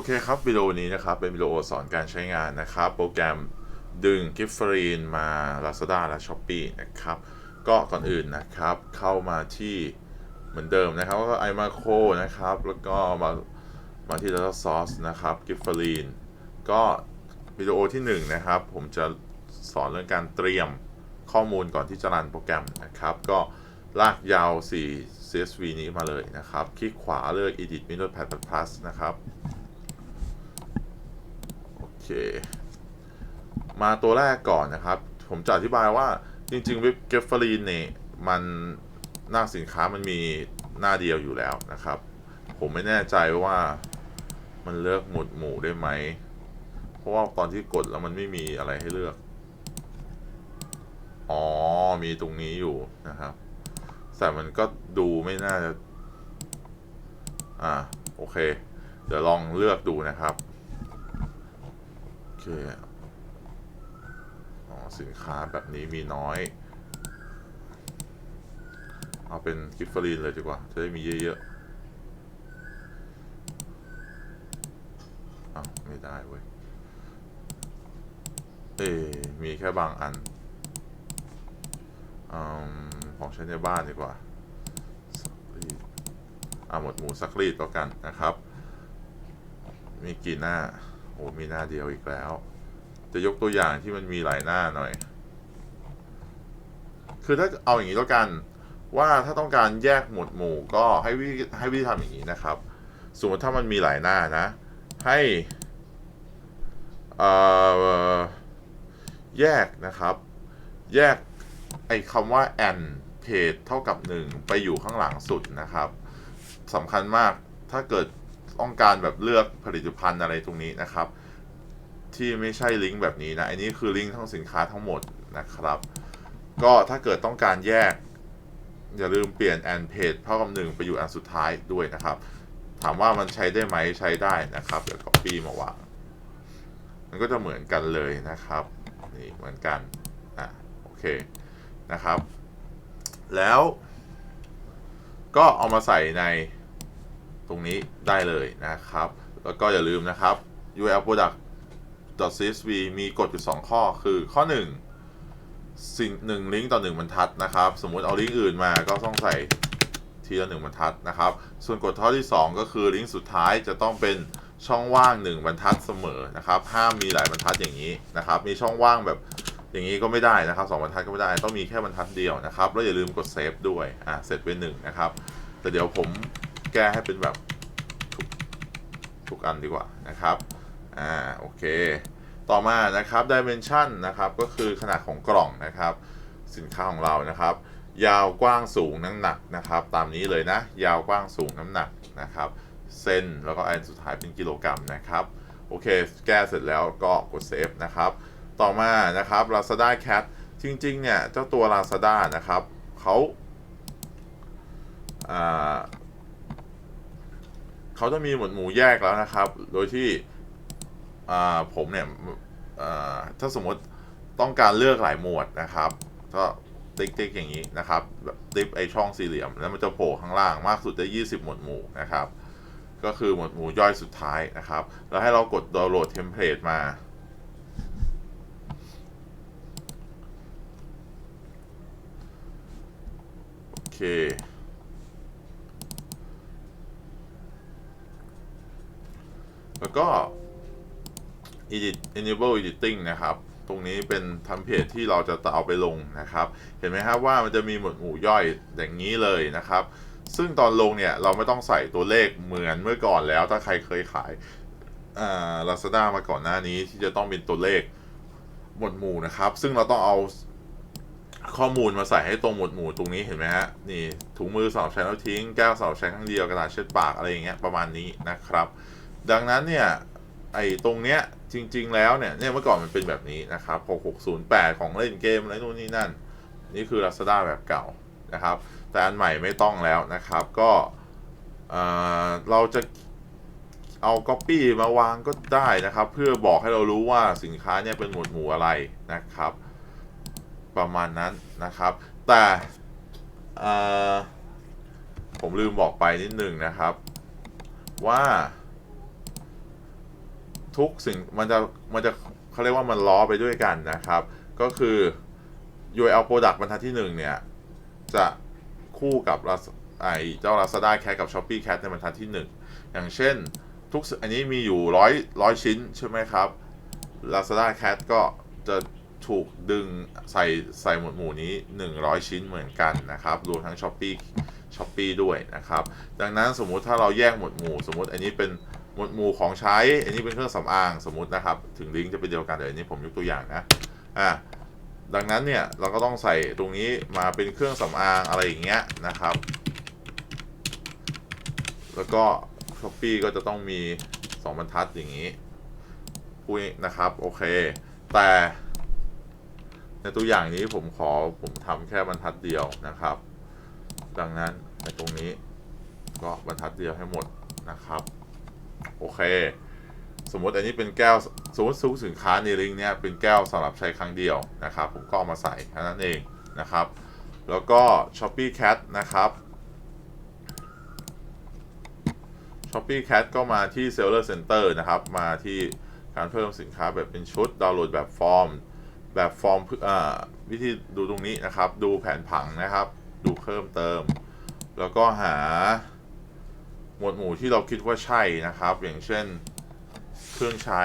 อเคครับวิดีโอนี้นะครับ เป็นวิดีโอสอนการใช้งานนะครับ โปรแกรมดึงกิฟฟรีนมา Lazada และ s h อ p e e นะครับ ก็ก่อนอื่นนะครับ เข้ามาที่เหมือนเดิมนะครับ ก็ iMacro นะครับ แล้วก็มามาที่ Data Source นะครับกิฟฟรีนก็วิดีโอที่1นะครับ ผมจะสอนเรื่องการเตรียมข้อมูลก่อนที่จะรันโปรแกรมนะครับ ก็ลากยาว 4 CSV นี้มาเลยนะครับ คลิกขวาเลือก Edit Windows Pad Plus นะครับ เค มาตัวแรกก่อนนะครับ ผมจะอธิบายว่าจริงๆเว็บเกฟฟรีนเนี่ยมันหน้าสินค้ามันมีหน้าเดียวอยู่แล้วนะครับ ผมไม่แน่ใจว่ามันเลือกหมวดหมู่ได้ไหม เพราะว่าตอนที่กดแล้วมันไม่มีอะไรให้เลือก อ๋อ มีตรงนี้อยู่นะครับ แต่มันก็ดูไม่น่าจะ อ่า โอเค เดี๋ยวลองเลือกดูนะครับ เค อ๋อ สินค้าแบบนี้มีน้อย เอาเป็นกิฟฟรีนเลยดีกว่า จะได้มีเยอะๆอ้าวไม่ได้เว้ย เอ๊มีแค่บางอันอของใช้ในบ้านดีกว่าอ่าหมดหมูสักรีดแล้วกันนะครับ มีกี่หน้า อ้มีหน้าเดียวอีกแล้ว จะยกตัวอย่างที่มันมีหลายหน้าหน่อย คือถ้าเอาอย่างนี้แล้วกันว่าถ้าต้องการแยกหมวดหมู่ก็ให้วิให้วิธีทำอย่างนี้นะครับ สมมติถ้ามันมีหลายหน้านะ ให้แยกนะครับ แยกไอ้คำว่า n page เท่ากับ 1 ไปอยู่ข้างหลังสุดนะครับสำคัญมากถ้าเกิด ต้องการแบบเลือกผลิตภัณฑ์อะไรตรงนี้นะครับ ที่ไม่ใช่ลิงก์แบบนี้นะอันนี้คือลิงก์ทั้งสินค้าทั้งหมดนะครับ ก็ถ้าเกิดต้องการแยก อย่าลืมเปลี่ยน and page เท่ากับหนึ่งไปอยู่อันสุดท้ายด้วยนะครับ ถามว่ามันใช้ได้ไหมใช้ได้นะครับเดี๋ยว copy มาวางมันก็จะเหมือนกันเลยนะครับนี่เหมือนกันอะโอเคนะครับ แล้วก็เอามาใส่ใน ตรงนี้ได้เลยนะครับ แล้วก็อย่าลืมนะครับ URL product .csv มีกฎอยู่ 2 ข้อคือข้อ 1 สิ่งหนึ่งลิงก์ต่อ 1บรรทัดนะครับ สมมุติเอาลิงก์อื่นมาก็ต้องใส่ทีละ1บรรทัดนะครับ ส่วนกฎข้อที่ 2 ก็คือลิงก์สุดท้ายจะต้องเป็นช่องว่าง 1 บรรทัดเสมอนะครับห้ามมีหลายบรรทัดอย่างนี้นะครับ มีช่องว่างแบบอย่างนี้ก็ไม่ได้นะครับสองบรรทัดก็ไม่ได้ต้องมีแค่บรรทัดเดียวนะครับแล้วอย่าลืมกดเซฟด้วยอ่าเสร็จไปหนึ่งนะครับ แต่เดี๋ยวผม ก้ให้เป็นแบบทุกทุกอันดีกว่านะครับ อ่า โอเค ต่อมานะครับ dimension นะครับ ก็คือขนาดของกล่องนะครับ สินค้าของเรานะครับ ยาวกว้างสูงน้ำหนักนะครับ ตามนี้เลยนะ ยาวกว้างสูงน้ำหนักนะครับเซนแล้วก็อันสุดท้ายเป็นกิโลกรัมนะครับ โอเค แก้เสร็จแล้วก็กดเซฟนะครับ ต่อมานะครับ Lazada Cat จริงๆ เนี่ย เจ้าตัว Lazada นะครับเขาอ่า เขาจะมีหมวดหมู่แยกแล้วนะครับ โดยที่ผมเนี่ยถ้าสมมติต้องการเลือกหลายหมวดนะครับ ก็ติ๊กติ๊กอย่างนี้นะครับแบบติ๊กไอช่องสี่เหลี่ยม แล้วมันจะโผล่ข้างล่างมากสุดได้ 20 หมวดหมู่นะครับ ก็คือหมวดหมู่ย่อยสุดท้ายนะครับ แล้วให้เรากดดาวน์โหลดเทมเพลตมา โอเค แล้ว ก็ edit enable editing นะครับ ตรงนี้เป็นทำเพจที่เราจะเอาไปลงนะครับ เห็นไหมครับว่ามันจะมีหมวดหมู่ย่อยอย่างนี้เลยนะครับ ซึ่งตอนลงเนี่ยเราไม่ต้องใส่ตัวเลขเหมือนเมื่อก่อนแล้ว ถ้าใครเคยขายอ่า Lazada มาก่อนหน้านี้ที่จะต้องเป็นตัวเลขหมวดหมู่นะครับ ซึ่งเราต้องเอาข้อมูลมาใส่ให้ตรงหมวดหมู่ตรงนี้เห็นไหมฮะนี่ถุงมือสำหรับใช้แล้วทิ้งแก้วสำหรับใช้ครั้งเดียวกระดาษเช็ดปากอะไรอย่างเงี้ยประมาณนี้นะครับ ดังนั้นเนี่ยไอ้ตรงเนี้ยจริง ๆ แล้วเนี่ยเนี่ยเมื่อก่อนมันเป็นแบบนี้นะครับ6608 ของเล่นเกมอะไรนู่นนี่นั่น นี่คือ Lazada แบบเก่านะครับ แต่อันใหม่ไม่ต้องแล้วนะครับ ก็เออเราจะเอา Copy มาวางก็ได้นะครับ เพื่อบอกให้เรารู้ว่าสินค้าเนี่ยเป็นหมวดหมู่อะไรนะครับ ประมาณนั้นนะครับ แต่ผมลืมบอกไปนิดนึงนะครับว่า ทุกสิ่งมันจะมันจะเขาเรียกว่ามันล้อไปด้วยกันนะครับ ก็คือ URL Product บรรทัดที่ 1 เนี่ย จะคู่กับไอเจ้า Lazada Cat กับ Shopee Cat ในบรรทัดที่ 1 อย่างเช่นทุกอันนี้มีอยู่ร้อยร้อยชิ้นใช่ไหมครับ Lazada Cat ก็จะถูกดึงใส่ใส่หมวดหมู่นี้ 100 ชิ้นเหมือนกันนะครับรวมทั้ง Shopee Shopee ด้วยนะครับ ดังนั้นสมมุติถ้าเราแยกหมวดหมู่ สมมุติอันนี้เป็น มวดหมู่ของใช้ อันนี้เป็นเครื่องสำอางสมมุตินะครับ ถึงลิงก์จะเป็นเดียวกันแต่อันนี้ผมยกตัวอย่างนะ อะดังนั้นเนี่ยเราก็ต้องใส่ตรงนี้มาเป็นเครื่องสำอางอะไรอย่างเงี้ยนะครับ แล้วก็ Shopee ก็จะต้องมี 2 บรรทัดอย่างนี้พูดนะครับโอเค แต่ในตัวอย่างนี้ผมขอผมทำแค่บรรทัดเดียวนะครับ ดังนั้นในตรงนี้ก็บรรทัดเดียวให้หมดนะครับ โอเค สมมติอันนี้เป็นแก้วสมมติซื้อสินค้าในลิงเนี้ยเป็นแก้วสำหรับใช้ครั้งเดียวนะครับ ผมก็เอามาใส่แค่นั้นเองนะครับ แล้วก็ Shopee Cat นะครับ Shopee Cat ก็มาที่ Seller Center นะครับ มาที่การเพิ่มสินค้าแบบเป็นชุดดาวน์โหลดแบบฟอร์ม แบบฟอร์มอ่าวิธีดูตรงนี้นะครับ ดูแผนผังนะครับ ดูเพิ่มเติม แล้วก็หา หมวดหมู่ที่เราคิดว่าใช่นะครับ อย่างเช่นเครื่องใช้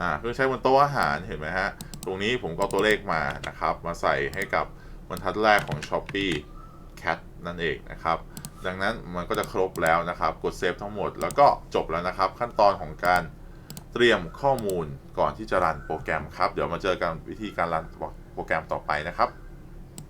อ่าเครื่องใช้บนโต๊ะอาหารเห็นไหมฮะ ตรงนี้ผมก็ตัวเลขมานะครับ มาใส่ให้กับบรรทัดแรกของ Shopee Cat นั่นเองนะครับ ดังนั้นมันก็จะครบแล้วนะครับ กดเซฟทั้งหมดแล้วก็จบแล้วนะครับ ขั้นตอนของการเตรียมข้อมูลก่อนที่จะรันโปรแกรมครับ เดี๋ยวมาเจอกันวิธีการรันโปรแกรมต่อไปนะครับ